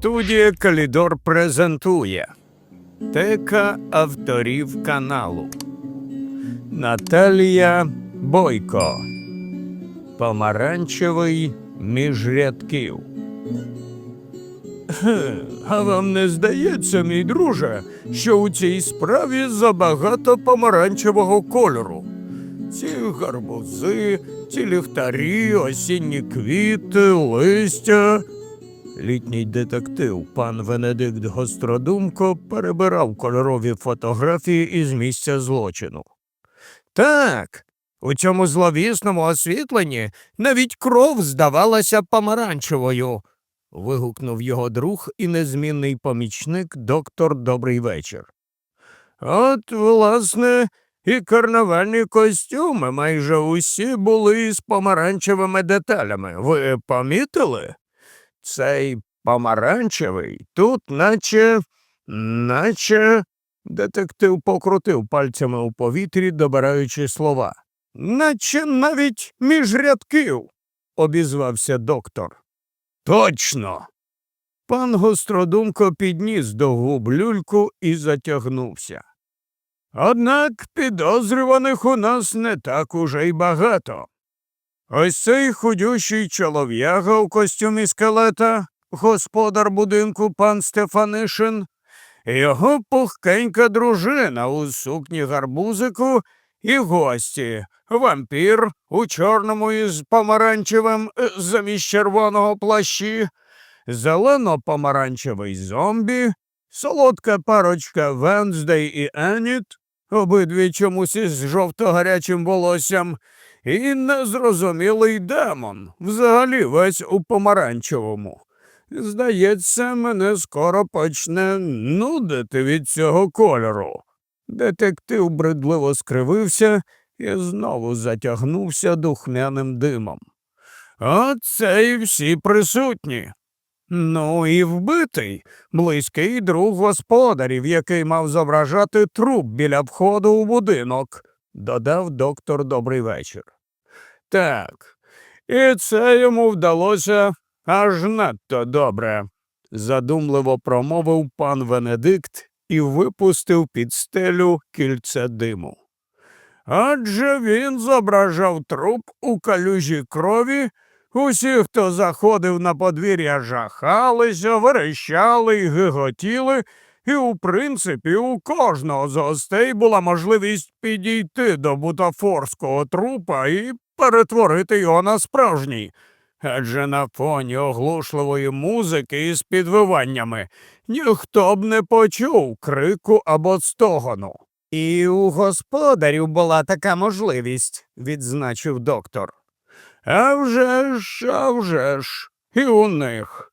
Студія Калідор презентує Тека авторів каналу Наталія Бойко Помаранчевий між рядків. А вам не здається, мій друже, що у цій справі забагато помаранчевого кольору? Ці гарбузи, ці ліхтарі, осінні квіти, листя. Літній детектив пан Венедикт Гостродумко перебирав кольорові фотографії із місця злочину. Так, у цьому зловісному освітленні навіть кров здавалася помаранчевою. вигукнув його друг і незмінний помічник доктор Добрий вечір. От, власне, і карнавальні костюми майже усі були з помаранчевими деталями. Ви помітили? Цей помаранчевий тут, наче, наче. Детектив покрутив пальцями у повітрі, добираючи слова. Наче навіть між рядків, обізвався доктор. Точно. Пан гостродумко підніс до губ люльку і затягнувся. Однак підозрюваних у нас не так уже й багато. Ось цей худющий чолов'яга у костюмі скелета, господар будинку пан Стефанишин, його пухкенька дружина у сукні гарбузику і гості, вампір у чорному із помаранчевим е, замість червоного плащі, зелено-помаранчевий зомбі, солодка парочка Венздей і Еніт, обидві чомусь із жовто-гарячим волоссям, і незрозумілий демон, взагалі весь у помаранчевому. Здається, мене скоро почне нудити від цього кольору. Детектив бредливо скривився і знову затягнувся духмяним димом. Оце і всі присутні. Ну і вбитий, близький друг господарів, який мав зображати труп біля входу у будинок, додав доктор Добрий вечір. Так, і це йому вдалося аж надто добре, задумливо промовив пан Венедикт і випустив під стелю кільце диму. Адже він зображав труп у калюжі крові, усі, хто заходив на подвір'я, жахалися, верещали й гиготіли, і, у принципі, у кожного з гостей була можливість підійти до бутафорського трупа і перетворити його на справжній. Адже на фоні оглушливої музики із підвиваннями ніхто б не почув крику або стогону. І у господарів була така можливість, відзначив доктор. А вже ж, а вже ж, і у них.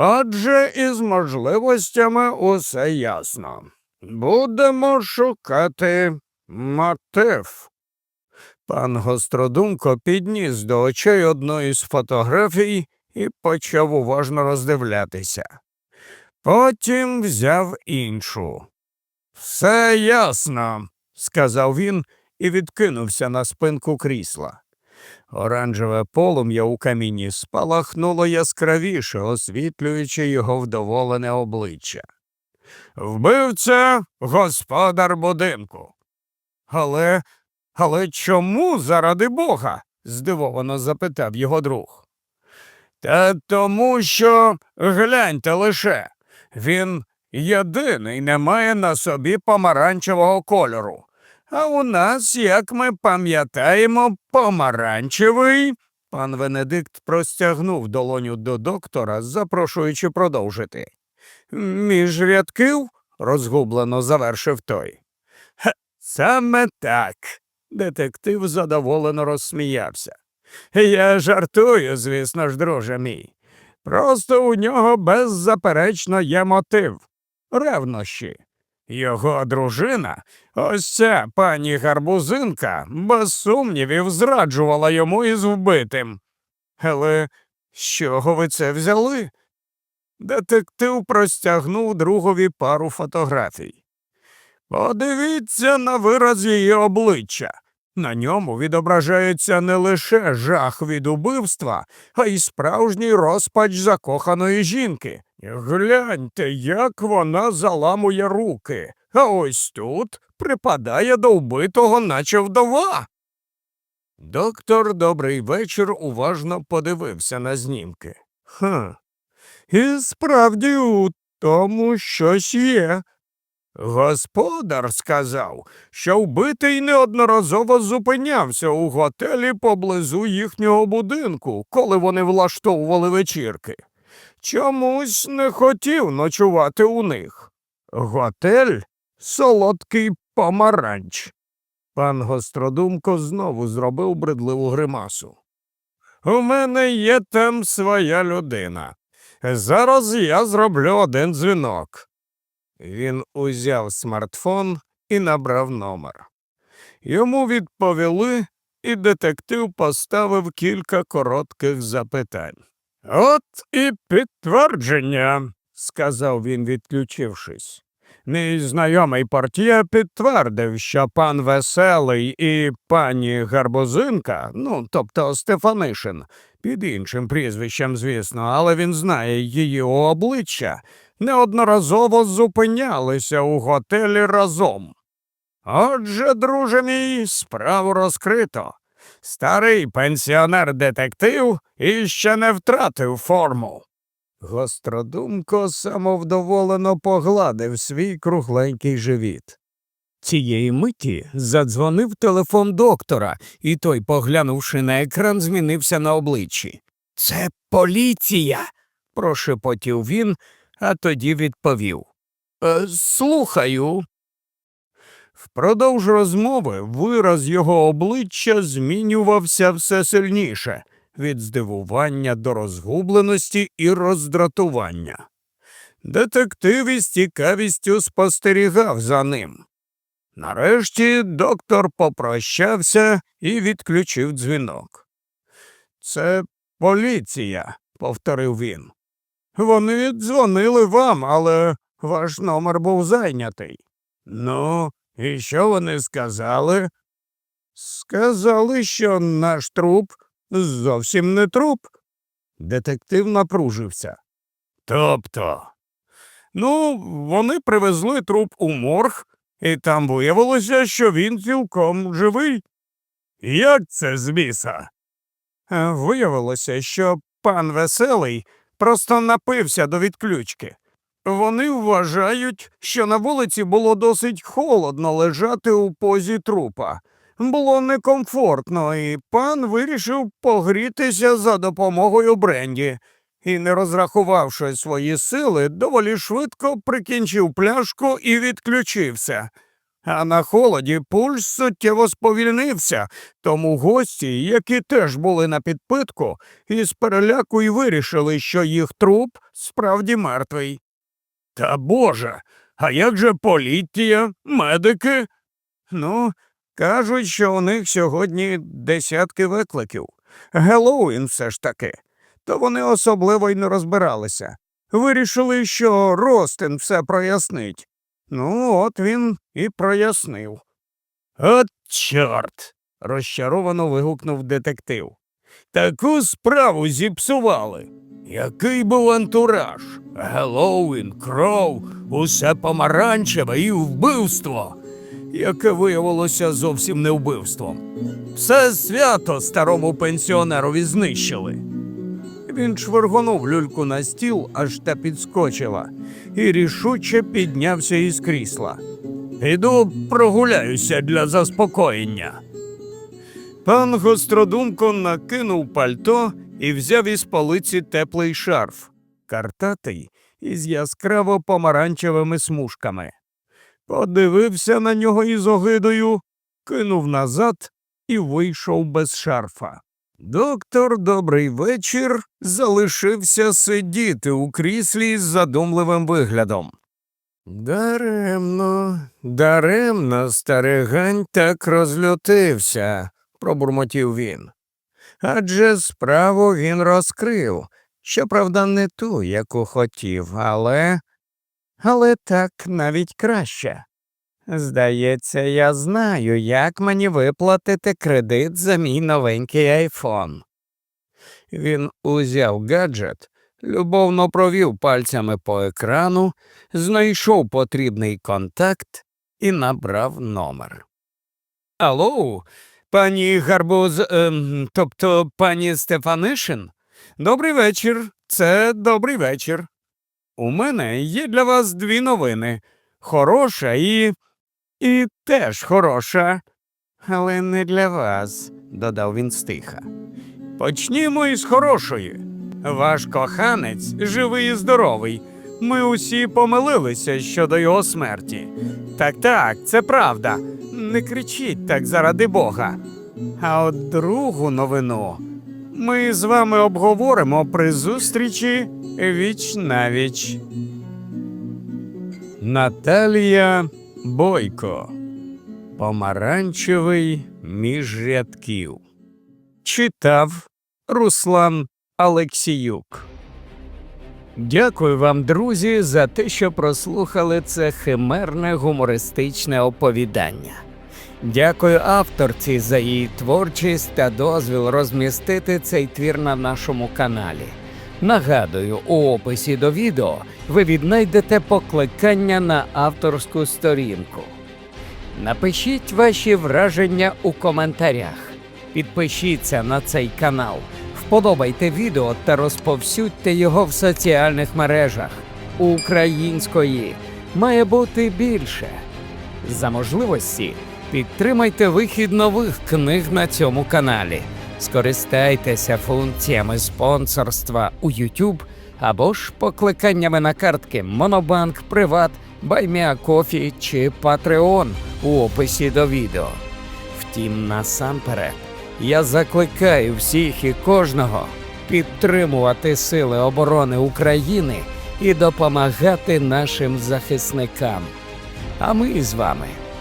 Отже, із можливостями усе ясно. Будемо шукати мотив. Пан Гостродумко підніс до очей одну із фотографій і почав уважно роздивлятися. Потім взяв іншу. Все ясно, сказав він і відкинувся на спинку крісла. Оранжеве полум'я у каміні спалахнуло яскравіше, освітлюючи його вдоволене обличчя. Вбивця господар будинку. Але, але чому заради Бога? здивовано запитав його друг. Та тому, що гляньте лише, він єдиний не має на собі помаранчевого кольору. А у нас, як ми пам'ятаємо, помаранчевий. Пан Венедикт простягнув долоню до доктора, запрошуючи продовжити. Між рядків, розгублено завершив той. «Ха, Саме так. Детектив задоволено розсміявся. Я жартую, звісно ж, друже мій. Просто у нього беззаперечно є мотив ревнощі. Його дружина, ось ця пані Гарбузинка, без сумнівів, зраджувала йому із вбитим. Але з чого ви це взяли? Детектив простягнув другові пару фотографій. Подивіться на вираз її обличчя. На ньому відображається не лише жах від убивства, а й справжній розпач закоханої жінки, Гляньте, як вона заламує руки, а ось тут припадає до вбитого, наче вдова. Доктор добрий вечір уважно подивився на знімки. Ха. І справді у тому щось є. Господар сказав, що вбитий неодноразово зупинявся у готелі поблизу їхнього будинку, коли вони влаштовували вечірки. Чомусь не хотів ночувати у них. Готель солодкий помаранч. Пан Гостродумко знову зробив бредливу гримасу. У мене є там своя людина. Зараз я зроблю один дзвінок. Він узяв смартфон і набрав номер. Йому відповіли, і детектив поставив кілька коротких запитань. От і підтвердження, сказав він, відключившись. Мій знайомий портє підтвердив, що пан Веселий і пані Гарбузинка, ну, тобто Стефанишин, під іншим прізвищем, звісно, але він знає її обличчя, неодноразово зупинялися у готелі разом. Отже, друже мій, справу розкрито. Старий пенсіонер-детектив іще не втратив форму. Гостродумко самовдоволено погладив свій кругленький живіт. Цієї миті задзвонив телефон доктора, і той, поглянувши на екран, змінився на обличчі. Це поліція. прошепотів він, а тоді відповів. «Е, слухаю. Впродовж розмови вираз його обличчя змінювався все сильніше від здивування до розгубленості і роздратування. Детектив із цікавістю спостерігав за ним. Нарешті доктор попрощався і відключив дзвінок. Це поліція, повторив він. Вони дзвонили вам, але ваш номер був зайнятий. Ну, і що вони сказали? Сказали, що наш труп зовсім не труп. Детектив напружився. Тобто. Ну, вони привезли труп у морг, і там виявилося, що він цілком живий. Як це з біса? Е, Виявилося, що пан Веселий просто напився до відключки. Вони вважають, що на вулиці було досить холодно лежати у позі трупа. Було некомфортно, і пан вирішив погрітися за допомогою бренді. І, не розрахувавши свої сили, доволі швидко прикінчив пляшку і відключився. А на холоді пульс суттєво сповільнився, тому гості, які теж були на підпитку, із переляку й вирішили, що їх труп справді мертвий. Та боже, а як же поліція, медики? Ну, кажуть, що у них сьогодні десятки викликів. Геловін все ж таки. То вони особливо й не розбиралися. Вирішили, що Ростин все прояснить. Ну, от він і прояснив. От чорт. розчаровано вигукнув детектив. Таку справу зіпсували. Який був антураж? Геловін, кров, усе помаранчеве і вбивство, яке виявилося зовсім не вбивством. Все свято старому пенсіонерові знищили. Він швиргонув люльку на стіл, аж та підскочила, і рішуче піднявся із крісла. Іду прогуляюся для заспокоєння. Пан гостродумко накинув пальто і взяв із полиці теплий шарф, картатий із яскраво помаранчевими смужками. Подивився на нього із огидою, кинув назад і вийшов без шарфа. Доктор, добрий вечір, залишився сидіти у кріслі з задумливим виглядом. Даремно, даремно старигань так розлютився, пробурмотів він. Адже справу він розкрив, щоправда, не ту, яку хотів, але. Але так навіть краще. Здається, я знаю, як мені виплатити кредит за мій новенький айфон. Він узяв гаджет, любовно провів пальцями по екрану, знайшов потрібний контакт і набрав номер. Алло, пані Гарбуз, ем, тобто пані Стефанишин? Добрий вечір. Це добрий вечір. У мене є для вас дві новини. Хороша і. і теж хороша. Але не для вас, додав він стиха. Почнімо із хорошої. Ваш коханець живий і здоровий. Ми усі помилилися щодо його смерті. Так, так, це правда. Не кричіть так заради Бога. А от другу новину ми з вами обговоримо при зустрічі віч навіч. Наталія Бойко. Помаранчевий між рядків. Читав Руслан Алексіюк. Дякую вам, друзі, за те, що прослухали це химерне гумористичне оповідання. Дякую авторці за її творчість та дозвіл розмістити цей твір на нашому каналі. Нагадую, у описі до відео ви віднайдете покликання на авторську сторінку. Напишіть ваші враження у коментарях. Підпишіться на цей канал, вподобайте відео та розповсюдьте його в соціальних мережах. Української має бути більше. За можливості підтримайте вихід нових книг на цьому каналі. Скористайтеся функціями спонсорства у YouTube або ж покликаннями на картки Монобанк, Приват, Байміакофі чи Patreon у описі до відео. Втім, насамперед, я закликаю всіх і кожного підтримувати Сили оборони України і допомагати нашим захисникам. А ми з вами